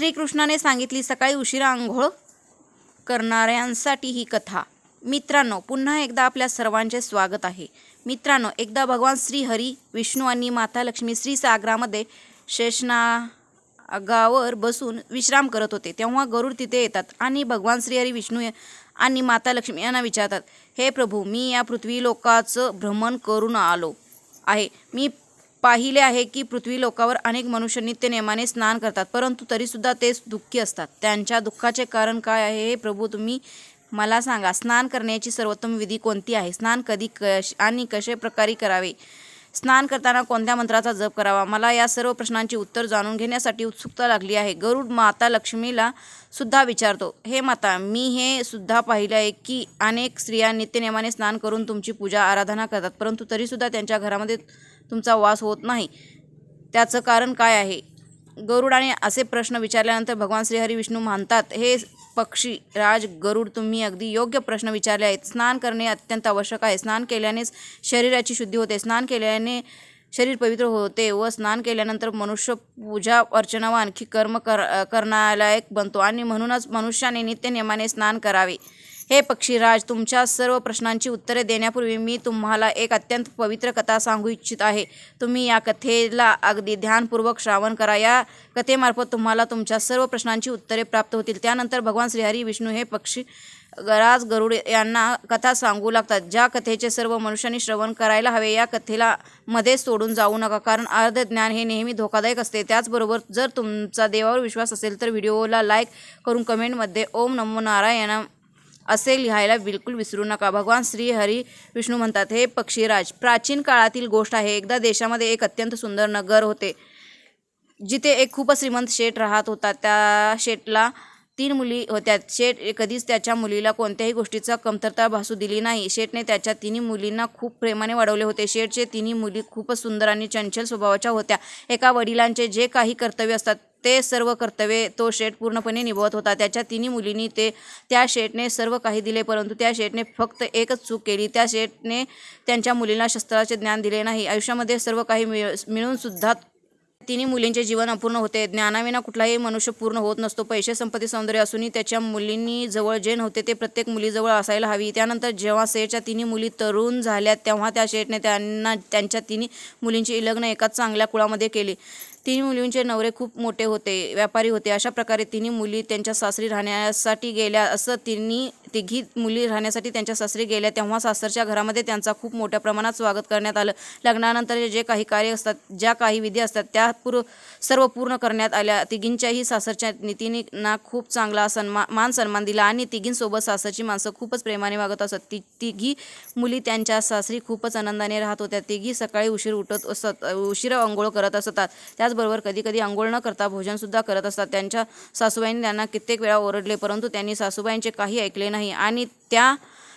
श्रीकृष्णाने सांगितली सकाळी उशिरा आंघोळ करणाऱ्यांसाठी ही कथा. मित्रांनो पुन्हा एकदा आपल्या सर्वांचे स्वागत आहे. मित्रांनो एकदा भगवान श्री हरी विष्णू आणि माता लक्ष्मी श्री सागरामध्ये शेषनागावर बसून विश्राम करत होते. तेव्हा गरुड तिथे येतात आणि भगवान श्री हरी विष्णू आणि माता लक्ष्मी यांना विचारतात हे प्रभू मी या पृथ्वी लोकाचं भ्रमण करून आलो आहे. मी पाहिले आहे की पृथ्वी लोकावर अनेक मनुष्य नित्यनेमाने स्नान करतात परंतु तरीसुद्धा ते दुःखी असतात. त्यांच्या दुःखाचे कारण काय आहे हे प्रभू तुम्ही मला सांगा. स्नान करण्याची सर्वोत्तम विधी कोणती आहे? स्नान कधी कश आणि कशा प्रकारे करावे? स्नान करताना कोणत्या मंत्राचा जप करावा? मला या सर्व प्रश्नांची उत्तर जाणून घेण्यासाठी उत्सुकता लागली आहे. गरुड माता लक्ष्मीला सुद्धा विचारतो हे माता मी हे सुद्धा पाहिले आहे की अनेक स्त्रिया नित्यनेमाने स्नान करून तुमची पूजा आराधना करतात परंतु तरीसुद्धा त्यांच्या घरामध्ये तुमचा वास होत नाही. त्याचं कारण काय आहे? गरुडाने असे प्रश्न विचारल्यानंतर भगवान श्रीहरी विष्णू म्हणतात हे पक्षी राज गरुड तुम्ही अगदी योग्य प्रश्न विचारले आहेत. स्नान करणे अत्यंत आवश्यक आहे. स्नान केल्यानेच शरीराची शुद्धी होते. स्नान केल्याने शरीर पवित्र होते व स्नान केल्यानंतर मनुष्य पूजा अर्चना व आणखी कर्म कर करण्यालायक बनतो आणि म्हणूनच मनुष्याने नित्यनियमाने स्नान करावे. हे पक्षीराज तुमच्या सर्व प्रश्नांची उत्तरे देण्यापूर्वी मी तुम्हाला एक अत्यंत पवित्र कथा सांगू इच्छित आहे. तुम्ही या कथेला अगदी ध्यानपूर्वक श्रावण करा. या कथेमार्फत तुम्हाला तुमच्या सर्व प्रश्नांची उत्तरे प्राप्त होतील. त्यानंतर भगवान श्रीहरी विष्णू हे पक्षी राज गरुड यांना कथा सांगू लागतात. ज्या कथेचे सर्व मनुष्यांनी श्रवण करायला हवे या कथेला मध्ये सोडून जाऊ नका कारण अर्ध ज्ञान हे नेहमी धोकादायक असते. त्याचबरोबर जर तुमचा देवावर विश्वास असेल तर व्हिडिओला लाईक करून कमेंटमध्ये ओम नमो नारायण असे लिहायला बिलकुल विसरू नका. भगवान श्री हरी विष्णू म्हणतात हे पक्षीराज प्राचीन काळातील गोष्ट आहे. एकदा देशामध्ये एक अत्यंत सुंदर नगर होते जिथे एक खूपच श्रीमंत शेठ राहत होता. त्या शेठला तीन मुली होत्या शेठ कधीच त्याच्या मुलीला कोणत्याही गोष्टीचा कमतरता भासू दिली नाही. शेठने त्याच्या तिन्ही मुलींना खूप प्रेमाने वाढवले होते. शेठचे तिन्ही मुली खूपच सुंदर आणि चंचल स्वभावाच्या होत्या. एका वडिलांचे जे काही कर्तव्य असतात ते सर्व कर्तव्ये तो शेठ पूर्णपणे निभवत होता. त्याच्या तिन्ही मुलींनी ते त्या शेठने सर्व काही दिले परंतु त्या शेठने फक्त एकच चूक केली. त्या शेठने त्यांच्या मुलींना शस्त्राचे ज्ञान दिले नाही. आयुष्यामध्ये सर्व काही मिळ मिळूनसुद्धा तिन्ही मुलींचे जीवन अपूर्ण होते. ज्ञानाविना कुठलाही मनुष्य पूर्ण होत नसतो. पैसे संपत्ती सौंदर्य असूनही त्याच्या मुलींनी जवळ जे नव्हते ते प्रत्येक मुलीजवळ असायला हवी. त्यानंतर जेव्हा शेठच्या तिन्ही मुली तरुण झाल्या तेव्हा त्या शेठने त्यांना त्यांच्या तिन्ही मुलींची लग्न एकाच चांगल्या कुळामध्ये केले. तिन्ही मुलींचे नवरे खूप मोठे होते व्यापारी होते. अशा प्रकारे तिन्ही मुली त्यांच्या सासरी राहण्यासाठी गेल्या असं तिन्ही तिघी मुली राहण्यासाठी त्यांच्या सासरी गेल्या तेव्हा सासरच्या घरामध्ये त्यांचा खूप मोठ्या प्रमाणात स्वागत करण्यात आलं. लग्नानंतर जे काही कार्य असतात ज्या काही विधी असतात त्या पूर्व सर्व पूर्ण करण्यात आल्या. तिघींच्याही सासरच्या नीतींना खूप चांगला सन्मा मान सन्मान दिला आणि तिघींसोबत सासरची माणसं खूपच प्रेमाने वागत असत. ती तिघी मुली त्यांच्या सासरी खूपच आनंदाने राहत होत्या. तिघी सकाळी उशीर उठत असत उशिरा अंघोळ करत असतात. त्या त्याचबरोबर कधी कधी आंघोळ न करता भोजनसुद्धा करत असतात. त्यांच्या सासूबाईंनी त्यांना कित्येक वेळा ओरडले परंतु त्यांनी सासूबाईंचे काही ऐकले नाही आणि त्या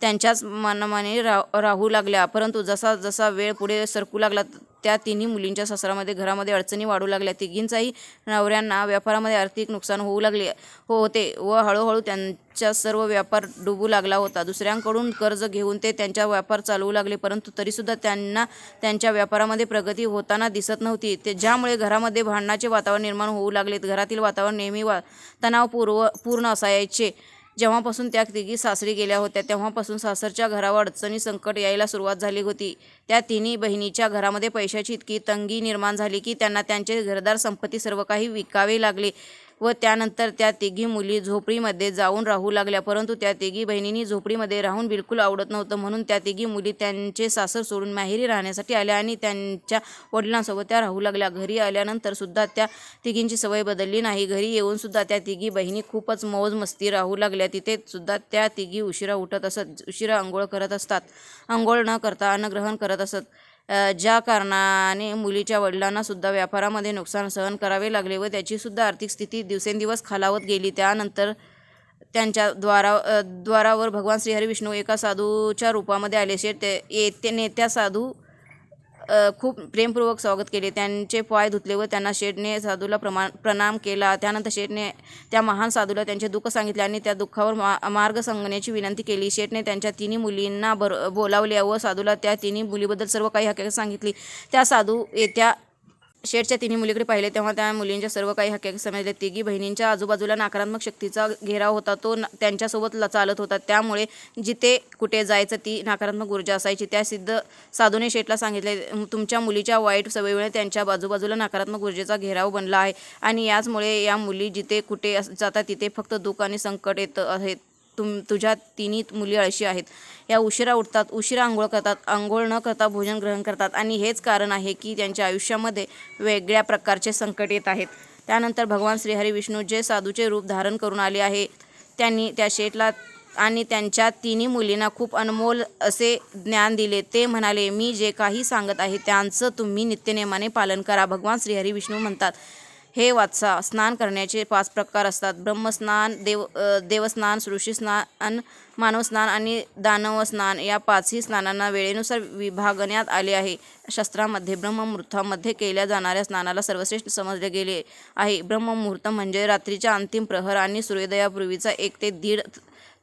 त्यांच्याच मनमाने रा राहू लागल्या. परंतु जसा जसा वेळ पुढे सरकू लागला त्या तिन्ही मुलींच्या ससरामध्ये घरामध्ये अडचणी वाढू लागल्या. तिघींचाही नवऱ्यांना व्यापारामध्ये आर्थिक नुकसान होऊ लागले हो होते व हळूहळू त्यांचा सर्व व्यापार डुबू लागला होता. दुसऱ्यांकडून कर्ज घेऊन ते त्यांचा व्यापार चालवू लागले परंतु तरीसुद्धा त्यांना त्यांच्या व्यापारामध्ये प्रगती होताना दिसत नव्हती. ते ज्यामुळे घरामध्ये भांडणाचे वातावरण निर्माण होऊ लागले घरातील वातावरण नेहमी वा तणावपूर्व पूर्ण असायचे. जेव्हापासून त्या तिघी सासरी गेल्या होत्या तेव्हापासून सासरच्या घरावर अडचणी संकट यायला सुरुवात झाली होती. त्या तिन्ही बहिणीच्या घरामध्ये पैशाची इतकी तंगी निर्माण झाली की त्यांना त्यांचे घरदार संपत्ती सर्व काही विकावे लागले. व त्यानंतर त्या तिघी मुली झोपडीमध्ये जाऊन राहू लागल्या. परंतु त्या तिघी बहिणींनी झोपडीमध्ये राहून बिलकुल आवडत नव्हतं. म्हणून त्या तिघी मुली त्यांचे सासर सोडून माहेरी राहण्यासाठी आल्या आणि त्यांच्या वडिलांसोबत त्या राहू लागल्या. घरी आल्यानंतर सुद्धा त्या तिघींची सवय बदलली नाही. घरी येऊन सुद्धा त्या तिघी बहिणी खूपच मौज मस्ती राहू लागल्या. तिथे सुद्धा त्या तिघी उशिरा उठत असत उशिरा आंघोळ करत असतात. आंघोळ न करता अन्नग्रहण करत असत. ज्या कारणाने मुलीच्या वडिलांनासुद्धा व्यापारामध्ये नुकसान सहन करावे लागले व त्याचीसुद्धा आर्थिक स्थिती दिवसेंदिवस खालावत गेली. त्यानंतर त्यांच्या द्वारा द्वारावर भगवान श्रीहरी विष्णू एका साधूच्या रूपामध्ये आले शेठ ते येते नेत्या साधू खूप प्रेमपूर्वक स्वागत केले. त्यांचे पाय धुतले व त्यांना शेठने साधूला प्रमाण प्रणाम केला. त्यानंतर शेठने त्या महान साधूला त्यांचे दुःख सांगितले आणि त्या दुःखावर मा मार्ग सांगण्याची विनंती केली. शेठने त्यांच्या तिन्ही मुलींना बर बोलावले व साधूला त्या तिन्ही मुलीबद्दल सर्व काही हकीकत सांगितली. त्या साधू येत्या शेठच्या तिन्ही मुलीकडे पाहिले तेव्हा त्या मुलींच्या सर्व काही हक्के समजले. तिघी बहिणींच्या आजूबाजूला नकारात्मक शक्तीचा घेराव होता. तो न- त्यांच्यासोबत ल- चालत होता. त्यामुळे जिथे कुठे जायचं ती नकारात्मक ऊर्जा असायची. त्या सिद्ध साधूने शेठला सांगितले तुमच्या मुलीच्या वाईट सवयीमुळे त्यांच्या बाजूबाजूला नकारात्मक ऊर्जेचा घेराव बनला आहे. आणि याचमुळे या मुली जिथे कुठे जातात तिथे फक्त दुःख आणि संकट येत आहेत. तुम तुझ्या तिन्ही मुली अळशी आहेत. या उशिरा उठतात उशिरा आंघोळ करतात आंघोळ न करता भोजन ग्रहण करतात आणि हेच कारण आहे की त्यांच्या आयुष्यामध्ये वेगळ्या प्रकारचे संकट येत आहेत. त्यानंतर भगवान श्रीहरी विष्णू जे साधूचे रूप धारण करून आले आहे त्यांनी त्या शेठला आणि त्यांच्या तिन्ही मुलींना खूप अनमोल असे ज्ञान दिले. ते म्हणाले मी जे काही सांगत आहे त्यांचं तुम्ही नित्यनेमाने पालन करा. भगवान श्रीहरी विष्णू म्हणतात हे वाचा. स्नान करण्याचे पाच प्रकार असतात. ब्रह्मस्नान देव देवस्नान सृष्टीस्नान स्नान आणि दानवस्नान या पाचही स्नानांना वेळेनुसार विभागण्यात आले आहे. शास्त्रामध्ये ब्रह्ममुहूर्तामध्ये केल्या जाणाऱ्या स्नानाला सर्वश्रेष्ठ समजले गेले आहे. ब्रह्ममुहूर्त म्हणजे रात्रीच्या अंतिम प्रहर आणि सूर्योदयापूर्वीचा एक ते दीड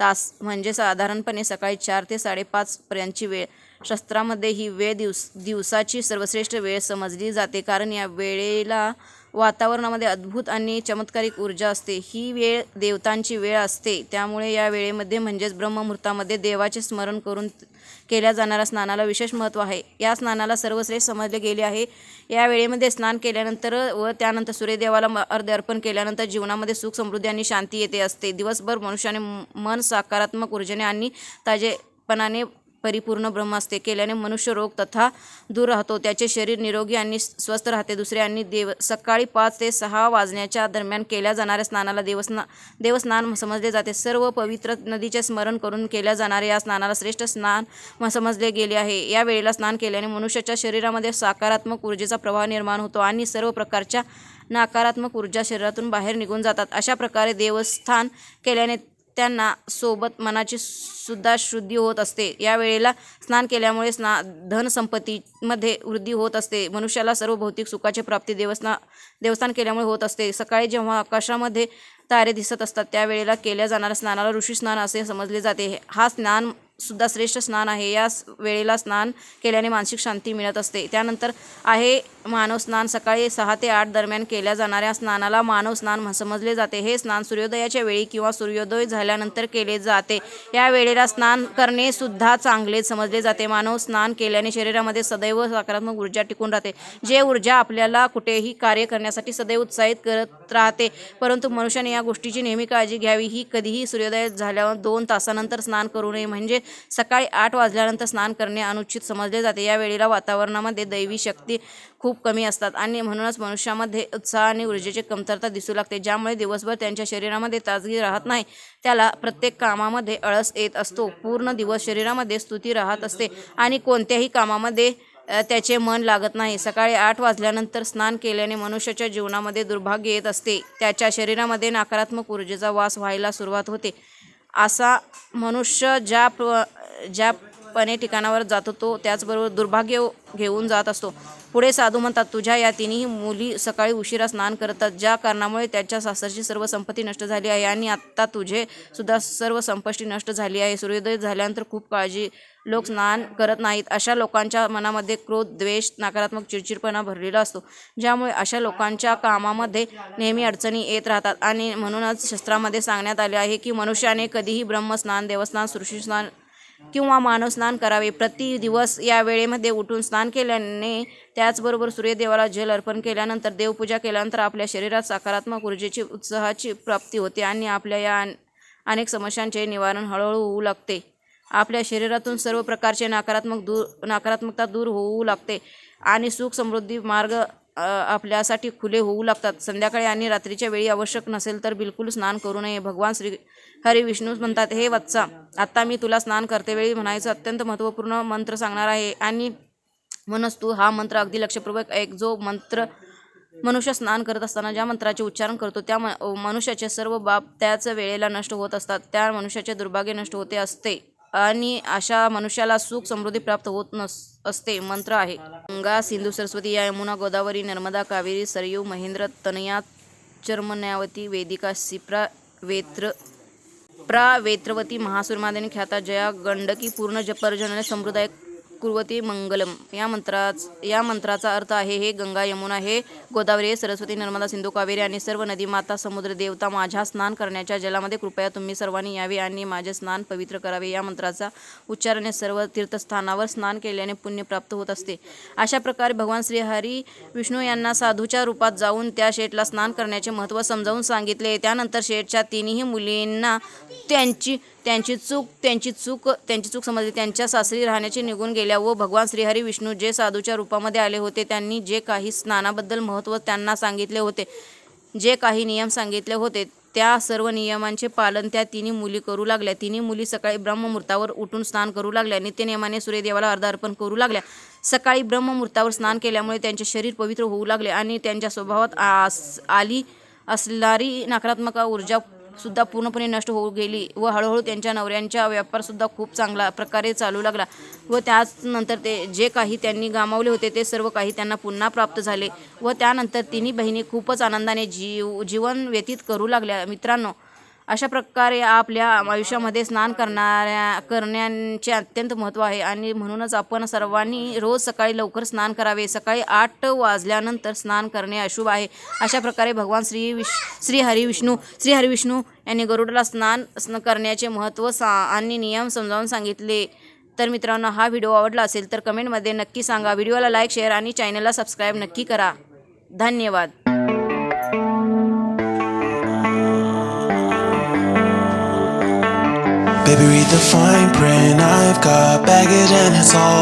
तास म्हणजे साधारणपणे सकाळी चार ते साडेपाचपर्यंतची वेळ. शस्त्रामध्ये ही वेळ दिवस दिवसाची सर्वश्रेष्ठ वेळ समजली जाते. कारण या वेळेला वातावरणामध्ये अद्भुत आणि चमत्कारिक ऊर्जा असते. ही वेळ देवतांची वेळ असते. त्यामुळे या वेळेमध्ये म्हणजेच ब्रह्ममुहूर्तामध्ये देवाचे स्मरण करून केल्या जाणाऱ्या स्नानाला विशेष महत्त्व आहे. या स्नानाला सर्वश्रेष्ठ समजले गेले आहे. या वेळेमध्ये स्नान केल्यानंतर व त्यानंतर सूर्यदेवाला अर्ध अर्पण केल्यानंतर जीवनामध्ये सुख समृद्धी आणि शांती येते असते. दिवसभर मनुष्याने मन सकारात्मक ऊर्जेने आणि ताजेपणाने परिपूर्ण ब्रह्मास्ते केल्याने मनुष्य रोग तथा दूर राहतो. त्याचे शरीर निरोगी आणि स्वस्थ राहते. दुसरे आणि देव सकाळी पाच ते सहा वाजण्याच्या दरम्यान केल्या जाणाऱ्या स्नानाला देवस्ना देवस्नान समजले जाते. सर्व पवित्र नदीचे स्मरण करून केल्या जाणाऱ्या या स्नानाला श्रेष्ठ स्नान समजले गेले आहे. या वेळेला स्नान केल्याने मनुष्याच्या शरीरामध्ये सकारात्मक ऊर्जेचा प्रवाह निर्माण होतो आणि सर्व प्रकारच्या नकारात्मक ऊर्जा शरीरातून बाहेर निघून जातात. अशा प्रकारे देवस्थान केल्याने त्यांना सोबत मनाची सुद्धा शुद्धी होत असते. या वेळेला स्नान केल्यामुळे स्ना धनसंपत्तीमध्ये वृद्धी होत असते. मनुष्याला सर्व भौतिक सुखाची प्राप्ती देवस्थान देवस्थान केल्यामुळे होत असते. सकाळी जेव्हा आकाशामध्ये तारे दिसत असतात त्यावेळेला केल्या जाणाऱ्या स्नानाला ऋषी स्नान असे समजले जाते. हा स्नान सुद्धा श्रेष्ठ स्नान आहे. या वेळेला स्नान केल्याने मानसिक शांती मिळत असते. त्यानंतर आहे मानव स्नान सकाळी सहा ते आठ दरम्यान केल्या जाणाऱ्या स्नानाला मानव स्नान समजले जाते. हे स्नान सूर्योदयाच्या वेळी किंवा सूर्योदय झाल्यानंतर केले जाते. या वेळेला स्नान करणे सुद्धा चांगले समजले जाते. मानव स्नान केल्याने शरीरामध्ये सदैव सकारात्मक ऊर्जा टिकून राहते. जे ऊर्जा आपल्याला कुठेही कार्य करण्यासाठी सदैव उत्साहित करत राहते परंतु मनुष्याने या गोष्टीची नेहमी काळजी घ्यावी. ही कधीही सूर्योदय झाल्यावर दोन तासानंतर स्नान करू नये. म्हणजे सकाळी आठ वाजल्यानंतर स्नान करणे अनुचित समजले जाते. या वेळेला वातावरणामध्ये दैवी शक्ती खूप कमी असतात. आणि म्हणूनच मनुष्यामध्ये उत्साह आणि ऊर्जेची कमतरता दिसू लागते. ज्यामुळे दिवसभर त्यांच्या शरीरामध्ये ताजगी राहत नाही त्याला प्रत्येक कामामध्ये आळस येत असतो. पूर्ण दिवस शरीरामध्ये स्तुती राहत असते आणि कोणत्याही कामामध्ये त्याचे मन लागत नाही. सकाळी आठ वाजल्यानंतर स्नान केल्याने मनुष्याच्या जीवनामध्ये दुर्भाग्य येत असते. त्याच्या शरीरामध्ये नकारात्मक ऊर्जेचा वास व्हायला सुरुवात होते. असा मनुष्य ज्या प्र ज्यापणे ठिकाणावर जातो तो त्याचबरोबर दुर्भाग्य घेऊन जात असतो. पुढे साधू म्हणतात तुझ्या या तिन्ही मुली सकाळी उशिरा स्नान करतात. ज्या कारणामुळे त्याच्या सासरची सर्व संपत्ती नष्ट झाली आहे आणि आत्ता तुझे सुद्धा सर्व संपत्ती नष्ट झाली आहे. सूर्योदय झाल्यानंतर खूप काळजी लोक स्नान करत नाहीत. अशा लोकांच्या मनामध्ये क्रोध द्वेष नकारात्मक चिडचिडपणा भरलेला असतो. ज्यामुळे अशा लोकांच्या कामामध्ये नेहमी अडचणी येत राहतात. आणि म्हणूनच शस्त्रामध्ये सांगण्यात आले आहे की मनुष्याने कधीही ब्रह्मस्नान देवस्थान सृष्टी स्नान किंवा मानव स्नान करावे. प्रति दिवस या वेळेमध्ये उठून स्नान केल्याने त्याचबरोबर सूर्यदेवाला जल अर्पण केल्यानंतर देवपूजा केल्यानंतर आपल्या शरीरात सकारात्मक ऊर्जेची उत्साहाची प्राप्ती होते आणि आपल्या या अनेक समस्यांचे निवारण हळूहळू होऊ लागते. आपल्या शरीरातून सर्व प्रकारचे नकारात्मक दूर नकारात्मकता दूर होऊ लागते आणि सुख समृद्धी मार्ग आपल्यासाठी खुले होऊ लागतात. संध्याकाळी आणि रात्रीच्या वेळी आवश्यक नसेल तर बिलकुल स्नान करू नये. भगवान श्री हरी विष्णू म्हणतात हे वत्सा आत्ता मी तुला स्नान करतेवेळी म्हणायचं अत्यंत महत्त्वपूर्ण मंत्र सांगणार आहे आणि म्हणूनच तू हा मंत्र अगदी लक्षपूर्वक एक जो मंत्र मनुष्य स्नान करत असताना ज्या मंत्राचे उच्चारण करतो त्या म- मनुष्याचे सर्व बाप त्याच वेळेला नष्ट होत असतात. त्या मनुष्याचे दुर्भाग्य नष्ट होते असते आणि अशा मनुष्याला सुख समृद्धी प्राप्त होत नस असते. मंत्र आहे. गंगा सिंधू सरस्वती या यमुना गोदावरी नर्मदा कावेरी सरयू महेंद्र तनया चर्मन्यावती वेदिका सिप्रा वेत्र प्रा वेत्रवती महासुरमादेन ख्याता जया गंडकी पूर्ण ज पर्जन्य समृदाय कुर्वती मंगलम. या मंत्राच या मंत्राचा अर्थ आहे हे गंगा यमुना हे गोदावरी सरस्वती नर्मदा सिंधू कावेरी आणि सर्व नदी माता समुद्र देवता माझ्या स्नान करण्याच्या जलामध्ये कृपया तुम्ही सर्वांनी यावे आणि माझे स्नान पवित्र करावे. या मंत्राचा उच्चाराने सर्व तीर्थस्थानावर स्नान केल्याने पुण्य प्राप्त होत असते. अशा प्रकारे भगवान श्रीहरी विष्णू यांना साधूच्या रूपात जाऊन त्या शेठला स्नान करण्याचे महत्त्व समजावून सांगितले. त्यानंतर शेठच्या तिन्ही मुलींना त्यांची त्यांची चूक त्यांची चूक त्यांची चूक समजली. त्यांच्या सासरी राहण्याचे निघून गेल्या व भगवान श्रीहरी विष्णू जे साधूच्या रूपामध्ये आले होते त्यांनी जे काही स्नानाबद्दल महत्त्व त्यांना सांगितले होते जे काही नियम सांगितले होते त्या सर्व नियमांचे पालन त्या तिन्ही मुली करू लागल्या. तिन्ही मुली सकाळी ब्रह्ममुहूर्तावर उठून स्नान करू लागल्या. नित्यनियमाने सूर्यदेवाला अर्धा अर्पण करू लागल्या. सकाळी ब्रह्ममुहूर्तावर स्नान केल्यामुळे त्यांचे शरीर पवित्र होऊ लागले आणि त्यांच्या स्वभावात आस आली असणारी नकारात्मक ऊर्जा सुद्धा पूर्णपणे नष्ट होऊ गेली व हळूहळू त्यांच्या नवऱ्यांचा व्यापारसुद्धा खूप चांगला प्रकारे चालू लागला. व त्याचनंतर ते जे काही त्यांनी गमावले होते ते सर्व काही त्यांना पुन्हा प्राप्त झाले. व त्यानंतर तिन्ही बहिणी खूपच आनंदाने जीव जीवन व्यतीत करू लागल्या. मित्रांनो अशा प्रकारे आपल्या आयुष्यामध्ये स्नान करणाऱ्या करण्याचे अत्यंत महत्त्व आहे. आणि म्हणूनच आपण सर्वांनी रोज सकाळी लवकर स्नान करावे. सकाळी आठ वाजल्यानंतर स्नान करणे अशुभ आहे. अशा प्रकारे भगवान श्री विश श्री हरिविष्णू श्री हरिविष्णू यांनी गरुडाला स्नान स्न करण्याचे महत्त्व सा आणि नियम समजावून सांगितले. तर मित्रांनो हा व्हिडिओ आवडला असेल तर कमेंटमध्ये नक्की सांगा. व्हिडिओला लाईक शेअर आणि चॅनलला सबस्क्राईब नक्की करा. धन्यवाद. Baby, read the fine print. I've got baggage and it's all